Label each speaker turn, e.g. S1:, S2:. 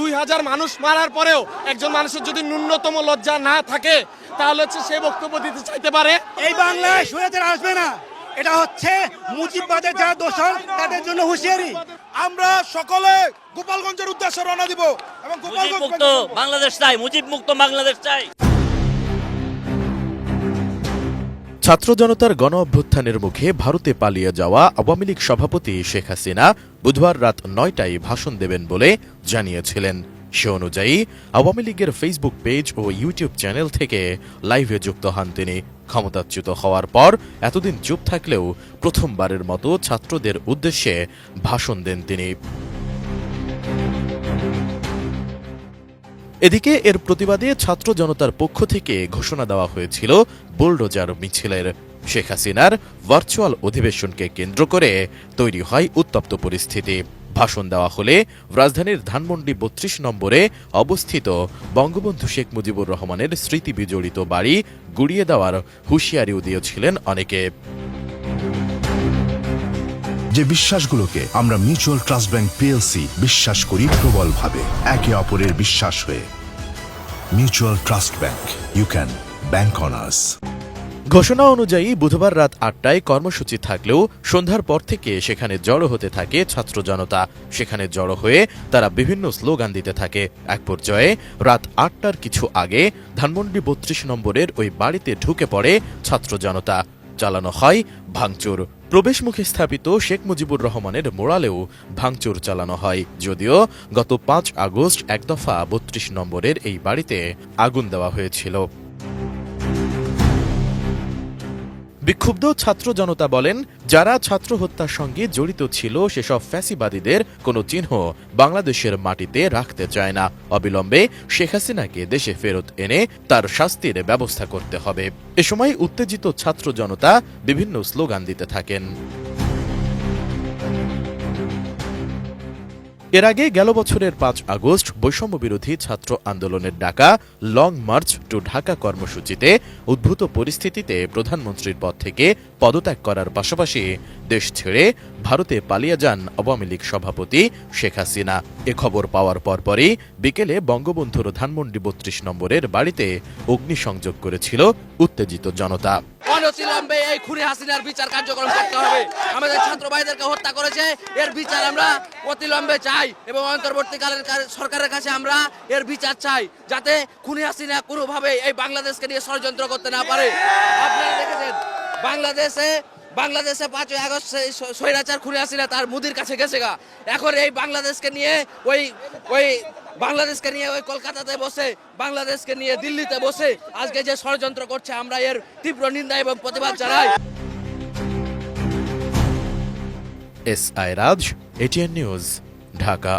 S1: দুই হাজার মানুষ মারার পরেও একজন মানুষের যদি ন্যূনতম লজ্জা না থাকে তাহলে হচ্ছে সে বক্তব্য দিতে চাইতে পারে।
S2: এই বাংলায় শুয়ে আসবে না। এটা হচ্ছে মুজিববাদের যা দোষর তাদের জন্য হুঁশিয়ারি।
S3: আমরা সকলে গোপালগঞ্জের উদ্দেশ্যে রওনা দিব এবং গোপালগঞ্জ
S4: মুক্ত বাংলাদেশ চাই মুজিব মুক্ত বাংলাদেশ চাই।
S5: ছাত্র জনতার গণ অভ্যুত্থানের মুখে ভারতে পালিয়ে যাওয়া আওয়ামী লীগ সভাপতি শেখ হাসিনা বুধবার রাত নয়টায় ভাষণ দেবেন বলে জানিয়েছিলেন। সে অনুযায়ী, আওয়ামী লীগের ফেসবুক পেজ ও ইউটিউব চ্যানেল থেকে লাইভে যুক্ত হন তিনি। ক্ষমতাচ্যুত হওয়ার পর এতদিন চুপ থাকলেও প্রথমবারের মতো ছাত্রদের উদ্দেশ্যে ভাষণ দেন তিনি। এদিকে এর প্রতিবাদে ছাত্র জনতার পক্ষ থেকে ঘোষণা দেওয়া হয়েছিল বুলডোজার মিছিলের। শেখ হাসিনার ভার্চুয়াল অধিবেশনকে কেন্দ্র করে তৈরি হয় উত্তপ্ত পরিস্থিতি। ভাষণ দেওয়া হলে রাজধানীর ধানমন্ডি বত্রিশ নম্বরে অবস্থিত বঙ্গবন্ধু শেখ মুজিবুর রহমানের স্মৃতি বিজড়িত বাড়ি গুড়িয়ে দেওয়ার হুঁশিয়ারিও দিয়েছিলেন অনেকে।
S6: যে বিশ্বাসগুলোকে আমরা মিউচুয়াল ট্রাস্ট ব্যাংক পিএলসি বিশ্বাস করি প্রবলভাবে, একে অপরের বিশ্বাস হয়ে। Mutual trust bank you can bank on us
S5: ঘোষণা অনুযায়ী বুধবার রাত আটটায় কর্মসূচি থাকলেও সন্ধ্যার পর থেকে সেখানে জড়ো হতে থাকে ছাত্র জনতা। সেখানে জড়ো হয়ে তারা বিভিন্ন স্লোগান দিতে থাকে। এক পর্যায়ে রাত আটটার কিছু আগে ধানমন্ডি বত্রিশ নম্বরের ওই বাড়িতে ঢুকে পড়ে ছাত্র জনতা। চালানো হয় ভাঙচুর। প্রবেশমুখে স্থাপিত শেখ মুজিবুর রহমানের মোড়ালেও ভাঙচুর চালানো হয়। যদিও গত পাঁচ আগস্ট এক দফা বত্রিশ নম্বরের এই বাড়িতে আগুন দেওয়া হয়েছিল। বিক্ষুব্ধ ছাত্র জনতা বলেন, যারা ছাত্র হত্যার সঙ্গে জড়িত ছিল, সেসব ফ্যাসিবাদীদের কোনো চিহ্ন বাংলাদেশের মাটিতে রাখতে চায় না। অবিলম্বে শেখ হাসিনাকে দেশে ফেরত এনে তার শাস্তির ব্যবস্থা করতে হবে। এ সময় উত্তেজিত ছাত্র জনতা বিভিন্ন স্লোগান দিতে থাকেন। এর আগে গেল বছরের পাঁচ আগস্ট বৈষম্য বিরোধী ছাত্র আন্দোলনের ডাকা লং মার্চ টু ঢাকা কর্মসূচিতে উদ্ভূত পরিস্থিতিতে প্রধানমন্ত্রীর পদ থেকে পদত্যাগ করার পাশাপাশি দেশ ছেড়ে ভারতে পালিয়ে যান আওয়ামী লীগ সভাপতি শেখ হাসিনা। এ খবর পাওয়ার পরপরই বিকেলে বঙ্গবন্ধুর ধানমন্ডি বত্রিশ নম্বরের বাড়িতে অগ্নিসংযোগ করেছিল উত্তেজিত জনতা।
S7: বিচার কার্যক্রম হবে। আমাদের এর বিচার আমরা চাই এবং অন্তর্বর্তীকালের সরকারের কাছে আমরা এর বিচার চাই, যাতে খুনি হাসিনা কোনোভাবে এই বাংলাদেশকে নিয়ে ষড়যন্ত্র করতে না পারে। দেখেছেন, বাংলাদেশে বাংলাদেশে পাঁচই আগস্ট সেই স্বৈরাচার খুনি হাসিনা তার মুদির কাছে গেছে গা। এখন এই বাংলাদেশকে নিয়ে ওই ওই বাংলাদেশকে নিয়ে ওই কলকাতাতে বসে, বাংলাদেশকে নিয়ে দিল্লিতে বসে আজকে যে ষড়যন্ত্র করছে আমরা এর তীব্র নিন্দা এবং প্রতিবাদ জানাই।
S5: S I Raj, ATN news, Dhaka.